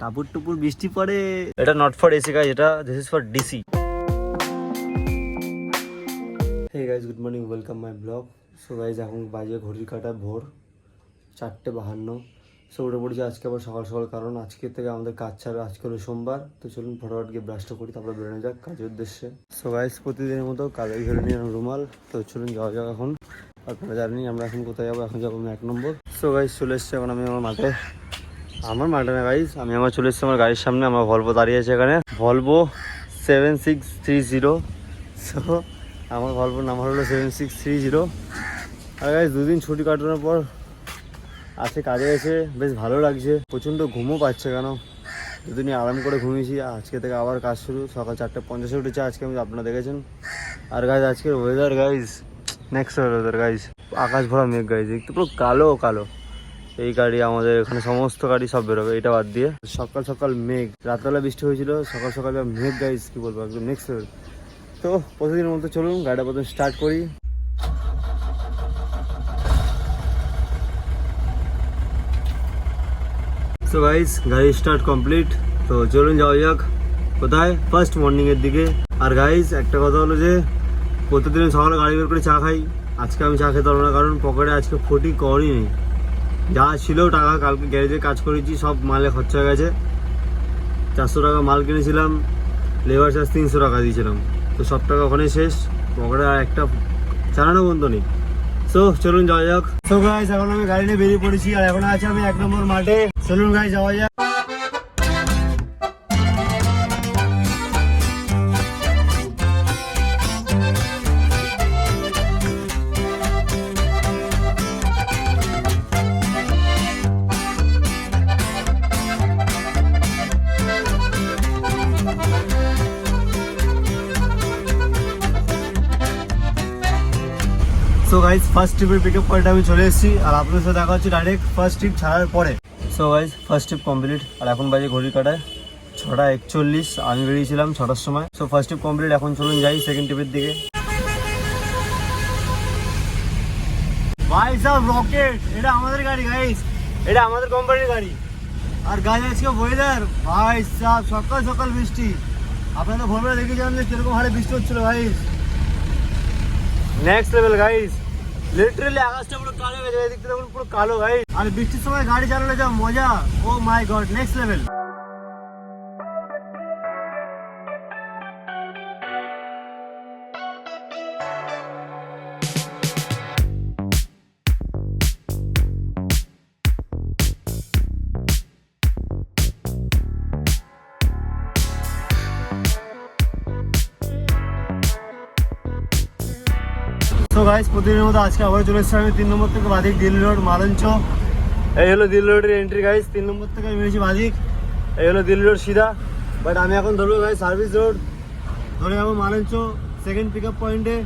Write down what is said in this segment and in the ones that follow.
টাপুর টুপুর বৃষ্টি পড়ে। এটা নট ফর এসি গাইজ এটা this is for DC hey guys good morning welcome my blog so guys এখন বাজে ঘড়ির কাটা ভোর চারটে বাহান্ন। সো উঠে পড়েছি আজকে আবার সকাল সকাল কারণ আজকে থেকে আমাদের কাজ ছাড়া আজকে হলো সোমবার। তো চলুন ফটোফট গিয়ে ব্রাশটা করি তারপরে বেরোনো যাক কাজের উদ্দেশ্যে। সো গাইজ প্রতিদিনের মতো কাজে ঘিরে নিয়ে রুমাল। তো চলুন যাওয়া যাক এখন। আপনারা জানেন আমরা এখন কোথায় যাব এখন যাব আমি এক নম্বর। সো গাইজ চলে এসছে এখন আমি আমার মাঠে। আমার মাঠে না আমি আমার চলে এসেছি আমার গাড়ির সামনে, আমার ভলভো দাঁড়িয়ে আছে এখানে। Volvo seven six three zero so আমার ভলভোর নাম্বার হলো সেভেন সিক্স থ্রি জিরো আর গাইজ দুদিন ছুটি কাটানোর পর আজকে কাজে এসে বেশ ভালো লাগছে। প্রচণ্ড ঘুমও পাচ্ছে কেন? দুদিনই আরাম করে ঘুমিয়েছি। আজকে থেকে আবার কাজ শুরু। সকাল চারটে পঞ্চাশে উঠেছে আজকে, আমি আপনারা দেখেছেন। আর গাইজ আজকের weather guys next weather guys আকাশ ভরা মেঘ গাইজ একটু পুরো কালো কালো। এই গাড়ি আমাদের এখানে সমস্ত গাড়ি সব বেরোবে, এটা বাদ দিয়ে। সকাল সকাল মেঘ রাতবেলা বৃষ্টি হয়েছিল, সকাল সকাল মেঘ গাইজ কি বলব, একদম নেক্সট তো প্রতিদিনের মতো চলুন, গাড়িটা প্রথম স্টার্ট করি। সো গাইস গাড়ি স্টার্ট কমপ্লিট তো চলুন যাওয়া যাক, কোথায়? ফার্স্ট মর্নিংয়ের দিকে। আর গাইস একটা কথা হলো যে, প্রতিদিন সকালে গাড়ি বের করে চা খাই। আজকে আমি চা খেতে পারব না, কারণ পকেটে আজকে ফোর্টি করি নেই। যা ছিল টাকা কালকে গ্যারেজে কাজ করেছি, সব মালে খরচা হয়ে গেছে। চারশো টাকা মাল কিনেছিলাম লেবার চার্জ তিনশো টাকা দিয়েছিলাম। তো সব টাকা ওখানে শেষ, পকেটে আর একটা চালানো বন্ধ নেই। সো চলুন যাওয়া যাক। সো গাইস এখন আমি গাড়ি নিয়ে বেরিয়ে পড়েছি, আর এখন আছে আমি এক নম্বর মাঠে। চলুন গাইজ যাওয়া যাক। গাইজ ফার্স্ট ট্রিপের পিক আপ আমি চলে এসেছি, আর আপনাদের সাথে দেখা হচ্ছে ডাইরেক্ট ফার্স্ট ট্রিপ ছাড়ার পরে। So guys first trip complete আর এখন বাজে ঘড়ি কাটায় ছটা একচল্লিশ, আমি বেরিয়েছিলাম ছটার সময়। সো ফার্স্ট ট্রিপ কমপ্লিট এখন চলুন যাই সেকেন্ড ট্রিপের দিকে। ভাই সব রকেট এটা আমাদের গাড়ি এটা আমাদের কোম্পানির গাড়ি। আর গাড়ি ওয়েদার ভাই সাহ সকাল সকাল বৃষ্টি। আপনারা ভোরবেলা দেখে যান যে কীরকম হারে বৃষ্টি হচ্ছিল guys next level guys literally আকাশটা পুরো কালো হয়ে যায় এদিক থেকে পুরো কালো ভাই। আর বৃষ্টির সময় গাড়ি চালালে যা মজা। Oh my god next level তো গাইস প্রতিদিনের মতো আজকে আবার চলে এসেছি আমি তিন নম্বর থেকে বাদিক দিল্লি রোড মালঞ্চ এই হলো দিল্লি রোডের এন্ট্রি গাইস তিন নম্বর থেকে আমি বেরিয়েছি বাদিক এই হলো দিল্লি রোড সিধা। বাট আমি এখন ধরবো গাইস সার্ভিস রোড ধরে যাব মালঞ্চ সেকেন্ড পিক আপ পয়েন্টে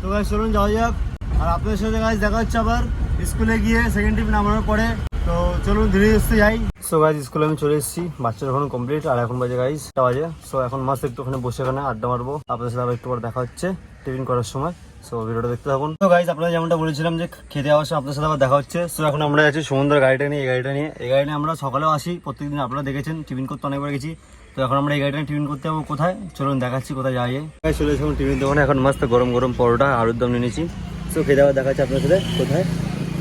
তো গাইস চলুন যাওয়া যাক। আর আপনাদের সাথে গাইস দেখা হচ্ছে আবার। স্কুলে গিয়ে সেকেন্ড ট্রিপ নামানোর পরে। তো চলুন ধীরে ধীরে যাই। সো গাইজ স্কুলে আমি চলে এসেছি। বাচ্চার এখন কমপ্লিট আর এখন বাজে গাইজ বাজে। সো এখন মাস একটু ওখানে বসে এখানে আড্ডা মারবো। আপনাদের সাথে আবার একটু পর দেখা হচ্ছে টিফিন করার সময়। সো ভিডিওটা দেখতে থাকুন। তো গাইজ আপনারা যেমনটা বলেছিলাম যে খেতে আসে আপনাদের সাথে আবার দেখা হচ্ছে। সো এখন আমরা যাচ্ছি সমুদ্র গাড়িটা নিয়ে, এই গাড়িটা নিয়ে। এই গাড়ি নিয়ে আমরা সকালেও আসি, প্রত্যেকদিন আপনারা দেখেছেন, টিফিন করতে অনেকবার গেছি। তো এখন আমরা এই গাড়িটা টিফিন করতে যাব কোথায়? চলুন দেখাচ্ছি কোথায় যাই। চলে এসে টিফিন দোকানে। এখন মাস্ত গরম গরম পরোটা, আলুর দম নিয়েছি। সো খেতে আবার দেখাচ্ছি আপনার সাথে। কোথায়?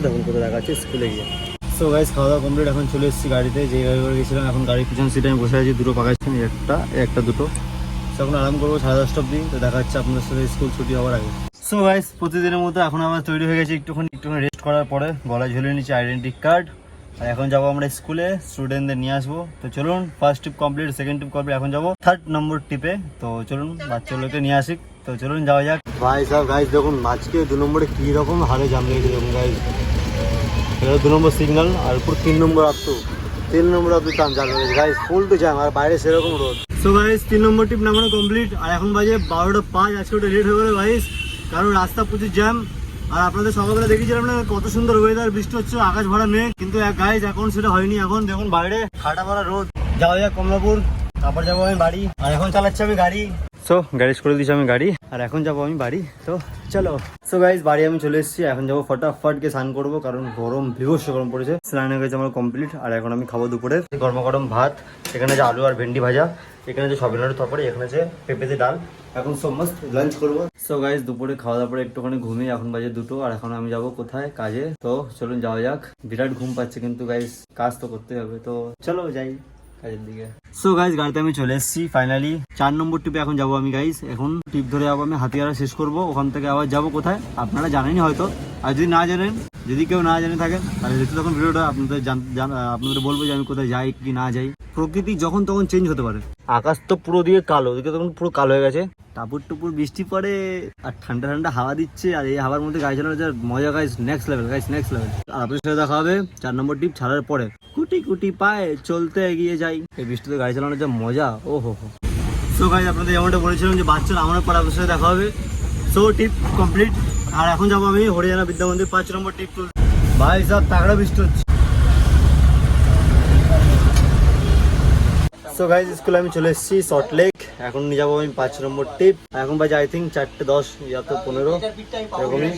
দেখুন কোথায় দেখাচ্ছি, স্কুলে গিয়ে। সো গাইজ খাওয়া দাওয়া কমপ্লিট এখন চলে এসেছি গাড়িতে। যে গাড়ি করে গেছিলাম, এখন গাড়ির পিছন সিটে আমি বসে আছি। দুটো পাকাচ্ছি একটা একটা দুটো। তো এখন আরাম করব সাড়ে দশটা অব্দি তো দেখা যাচ্ছে আপনাদের সাথে স্কুল ছুটি হওয়ার আগে। সো গাইজ প্রতিদিনের মতো এখন আমার তৈরি হয়ে গেছে একটুখানি একটুখানি রেস্ট করার পরে গলায় ঝুলে নিচ্ছি আইডেন্টি কার্ড আর এখন যাব আমরা স্কুলে স্টুডেন্টদের নিয়ে আসব। তো চলুন first trip complete second trip complete এখন যাব থার্ড নম্বর ট্রিপে তো চলুন, বাচ্চাগুলোকে নিয়ে আসি। তো চলুন, যাওয়া যাক। ভাই সাহেব গাইজ দেখুন, আজকে দু নম্বরে কী রকম হারে জাম লেগেছে, দেখুন গাইজ এটা দু নম্বর সিগনাল আর পুরো তিন নম্বর আপটু তিন নম্বর আপটু জাম জাম লেগেছে গাইজ ফুল তো জ্যাম আর বাইরে সেরকম রোদ সো গাইজ তিন নম্বর ট্রিপ নামানো কমপ্লিট আর এখন বাজে বারোটা পাঁচ, আজকে ওটা লেট হয়ে গেলো গাইজ কারণ রাস্তা প্রচুর জ্যাম আর আপনাদের সকালবেলা দেখেছিলাম না, কত সুন্দর ওয়েদার বৃষ্টি হচ্ছে, আকাশ ভরা মেঘ। কিন্তু গাইজ এখন সেটা হয়নি, এখন দেখুন বাইরে খাটা ভরা রোদ যাওয়া যাক কমলাপুর, তারপর যাব আমি বাড়ি, আর এখন চালাচ্ছি আমি গাড়ি। সো গ্যারেজ করে দিয়েছি আমি গাড়ি। আর এখন যাব আমি বাড়ি, তো চলো। সো গাইজ বাড়ি আমি চলে এসেছি, এখন যাব ফটাফট গিয়ে স্নান করব, কারণ গরম বিভৎস গরম পড়েছে। স্নান হয়ে গেছে আমার কমপ্লিট আর এখন আমি খাব দুপুরে। গরম গরম ভাত, এখানে যে আলু আর ভেন্ডি ভাজা, এখানে যে সবিনের তরকারি এখানে যে পেঁপেতে ডাল। এখন সব মাস্ট লাঞ্চ করব। সো গাইজ দুপুরে খাওয়া দাওয়ার পরে একটুখানি ঘুমিয়ে, এখন বাজে দুটো, আর এখন আমি যাব কোথায়? কাজে। তো চলুন যাওয়া যাক। বিরাট ঘুম পাচ্ছে কিন্তু গাইজ কাজ তো করতে হবে, তো চলো যাই। সো গাইজ গাড়িতে আমি চলে এসেছি ফাইনালি চার নম্বর টিপে এখন যাব আমি গাইজ এখন টিপ ধরে যাব আমি হাতিয়ারা শেষ করব। ওখান থেকে আবার যাব কোথায়? আপনারা জানেনই হয়তো। আর যদি না জানেন যদি কেউ না জেনে থাকেন তাহলে দেখতে তখন ভিডিওটা। আপনাদের আপনাদের বলব যে আমি কোথায় যাই কি না যাই। প্রকৃতি যখন তখন চেঞ্জ হতে পারে। আকাশ তো পুরো দিয়ে কালো ওদিকে তখন পুরো কালো হয়ে গেছে। টাপুর টুপুর বৃষ্টি পড়ে আর ঠান্ডা ঠান্ডা হাওয়া দিচ্ছে আর এই হাওয়ার মধ্যে গাড়ি চালানো যার মজা guys next level guys next level আর আপনার সাথে দেখা হবে চার নম্বর টিপ ছাড়ার পরে। কুটি কুটি পায়ে চলতে এগিয়ে যাই। এই বৃষ্টিতে গাড়ি চালানোর যা মজা ও হো হো। সো গাইজ আপনাদের যেমনটা বলেছিলাম যে বাচ্চারা আমার পর আপনার সাথে দেখা হবে। সো টিপ কমপ্লিট আর এখন যাব আমি হরিয়ানা বিদ্যা মন্দির, পাঁচ নম্বর টিপ তুলতে ভাই, সব তাগড়া বৃষ্টি হচ্ছে। সো গাইজ স্কুলে আমি চলে এসেছি শর্ট লেক এখন নিয়ে যাব আমি পাঁচ নম্বর টিপ। এখন বাজে আই থিঙ্ক চারটে দশ, ইয়া পনেরো। এরকমই।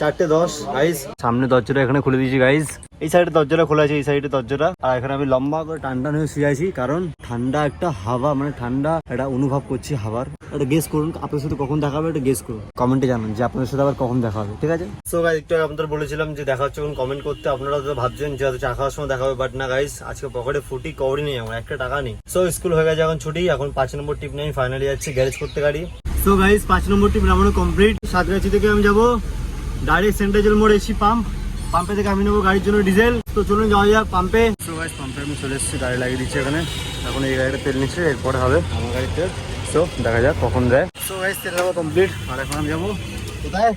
চারটে দশ গাইজ সামনে দরজাটা এখানে খুলে দিয়েছি গাইজ এই সাইডে দরজাটা খোলা আছে, এই সাইডে দরজাটা। আর এখানে আমি লম্বা করে টান টান হয়ে শুয়ে আছি, কারণ ঠান্ডা একটা হাওয়া মানে ঠান্ডা একটা অনুভব করছি হাওয়ার। একটা গেস করুন আপনার সাথে কখন দেখা হবে, একটা গেস করুন। কমেন্টে জানান যে আপনাদের সাথে আবার কখন দেখা হবে, ঠিক আছে? সো গাইজ একটু আপনাদের বলেছিলাম যে দেখা হচ্ছে কোন কমেন্ট করতে আপনারা তো ভাবছেন যে হয়তো চা খাওয়ার সময় দেখা হবে বাট না গাইজ আজকে পকেটে ফুটি কৌড়ি নেই আমার, একটা টাকা নেই। সো স্কুল হয়ে গেছে, এখন ছুটি, এখন পাঁচ নম্বর টিপ নেই ফাইনালি যাচ্ছি গ্যারেজ করতে গাড়ি। সো গাইজ পাঁচ নম্বর টিপ নামানো কমপ্লিট সাতগাছি থেকে আমি যাব। ডাইরেক্ট সেন্ট্রাল মোড় এসি পাম্প পাম্পে থেকে আমি নেব গাড়ির জন্য ডিজেল তো চলুন যাওয়া যাক পাম্পে সো গাইজ পাম্পে আমি চলে এসেছি, গাড়ি লাগিয়ে দিচ্ছি এখানে। এখন এই গাড়িটা তেল নিচ্ছে, এরপরে হবে আমার গাড়িতে। সো দেখা যাক কখন দেয়। সো গাইজ তেল নেব কমপ্লিট আর এখন আমি যাব কোথায়?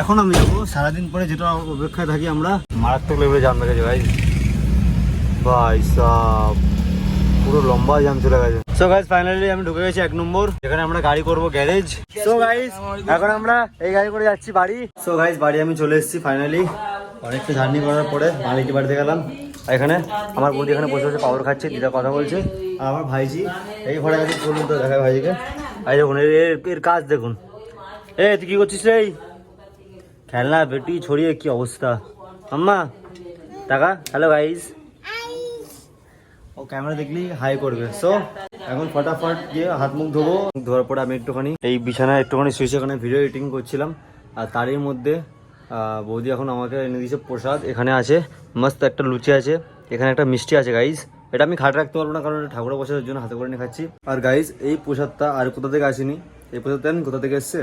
এখন আমি যাব সারাদিন পরে যেটা অপেক্ষায় থাকি আমরা। মারাত্মক লেভেলে জাম লেগেছে ভাই ভাই সাব, পুরো লম্বা জাম চলে গেছে। সো গাইজ ফাইনালি আমি ঢুকে গেছি এক নম্বর। এখানে আমরা গাড়ি করব গ্যারেজ সো গাইজ এখন আমরা এই গাড়ি করে যাচ্ছি বাড়ি। সো গাইজ বাড়ি আমি চলে এসেছি ফাইনালি অনেকটা জার্নি করার পরে মালিকের বাড়িতে গেলাম। আর এখানে আমার বৌদি এখানে বসে বসে পাওয়ার খাচ্ছে, দিদা কথা বলছে। আর আমার ভাইজি, এই ঘরে গেছে চলুন তো দেখায় ভাইজিকে। এই দেখুন, এর, এর- কাজ দেখুন। এ, তুই কি করছিস রে? খেলনা, বেটি, ছড়িয়ে, কি অবস্থা? আম্মা, টাকা হ্যালো গাইজ ও ক্যামেরা দেখলেই হাই করবে। সো এখন ফটাফট গিয়ে হাত মুখ ধোবো ধোয়ার পরে আমি একটুখানি এই বিছানায় একটুখানি শুয়েছে ওখানে ভিডিও এডিটিং করছিলাম। আর তারই মধ্যে বৌদি এখন আমাকে এনে দিয়েছে প্রসাদ। এখানে আছে, মস্ত একটা লুচি আছে। এখানে একটা মিষ্টি আছে গাইজ এটা আমি খাট রাখতে পারব না, কারণ এটা ঠাকুরের প্রসাদের জন্য হাতে করে নিয়ে খাচ্ছি। আর গাইজ এই প্রসাদটা আর কোথা থেকে আসেনি? এই প্রসাদটা জানেন কোথা থেকে এসছে?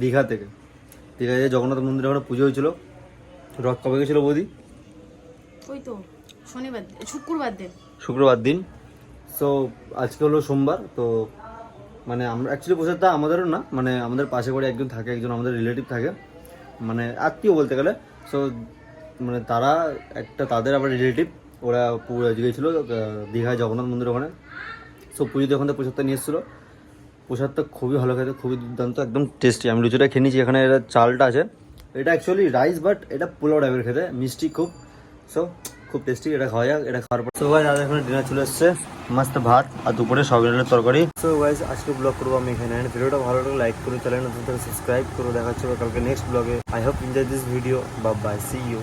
দীঘা থেকে। দীঘায় যে জগন্নাথ মন্দিরে ওখানে পুজো হয়েছিল। রথ কবে গেছিল বৌদি? ওই তো। শনিবার, শুক্রবার দিন। শুক্রবার দিন। সো আজকে হলো সোমবার, তো মানে আমরা অ্যাকচুয়ালি প্রসাদটা আমাদেরও না মানে আমাদের পাশে করে একজন থাকে, একজন আমাদের রিলেটিভ থাকে। মানে আত্মীয় বলতে গেলে সো মানে তারা একটা তাদের আবার রিলেটিভ ওরা গিয়েছিল দীঘায় জগন্নাথ মন্দির ওখানে। সো পুজোতে ওখান থেকে প্রসাদটা নিয়ে এসেছিল। প্রসাদটা খুবই ভালো খেতে, খুবই দুর্দান্ত, একদম টেস্টি আমি লুচিটা খেয়ে নিয়েছি, এখানে এটা চালটা আছে। এটা অ্যাকচুয়ালি রাইস বাট এটা পোলাও টাইপের খেতে, মিষ্টি খুব। সো খুব টেস্টি এটা খাওয়া এটা খাওয়ার পর। সো গাইজ আজ এখানে ডিনার চলে এসছে। মাস্ত ভাত আর দুপুরে সবিনের তরকারি। সো গাইজ আজকে ব্লগ করব আমি এখানে। And ভিডিওটা ভালো লাগলে লাইক করে চ্যানেল নতুন সাবস্ক্রাইব করে দেখা কালকে নেক্সট ব্লগে I hope enjoy this video বা বাই সি ইউ